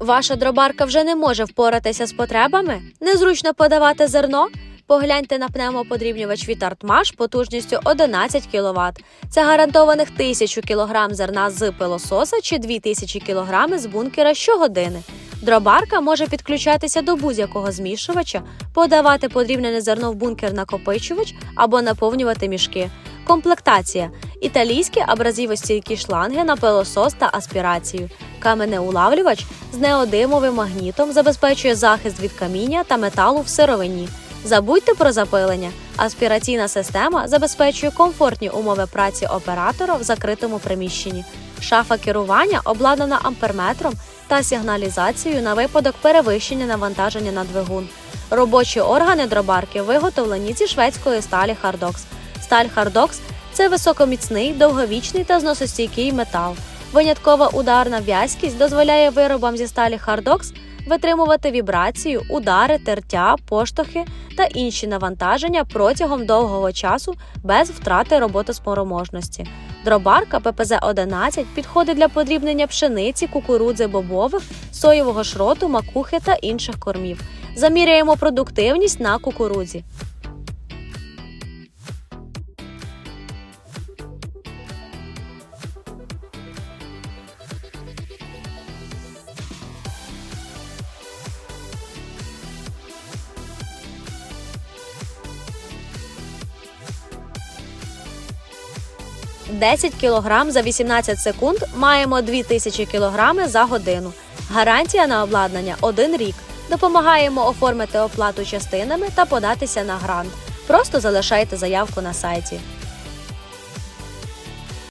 Ваша дробарка вже не може впоратися з потребами? Незручно подавати зерно? Погляньте на пневмоподрібнювач від Артмаш потужністю 11 кВт. Це гарантованих 1000 кг зерна з пилососа чи 2000 кг з бункера щогодини. Дробарка може підключатися до будь-якого змішувача, подавати подрібнене зерно в бункер накопичувач або наповнювати мішки. Комплектація: італійські абразивостійкі шланги на пилосос та аспірацію. Каменеулавлювач з неодимовим магнітом забезпечує захист від каміння та металу в сировині. Забудьте про запилення. Аспіраційна система забезпечує комфортні умови праці оператора в закритому приміщенні. Шафа керування обладнана амперметром та сигналізацією на випадок перевищення навантаження на двигун. Робочі органи дробарки виготовлені зі шведської сталі Хардокс. Сталь Хардокс це високоміцний, довговічний та зносостійкий метал. Виняткова ударна в'язкість дозволяє виробам зі сталі Хардокс витримувати вібрацію, удари, тертя, поштовхи та інші навантаження протягом довгого часу без втрати роботоспроможності. Дробарка ППЗ-11 підходить для подрібнення пшениці, кукурудзи бобових, соєвого шроту, макухи та інших кормів. Заміряємо продуктивність на кукурудзі. – 10 кг за 18 секунд маємо 2000 кг за годину. Гарантія на обладнання 1 рік. Допомагаємо оформити оплату частинами та податися на грант. Просто залишайте заявку на сайті.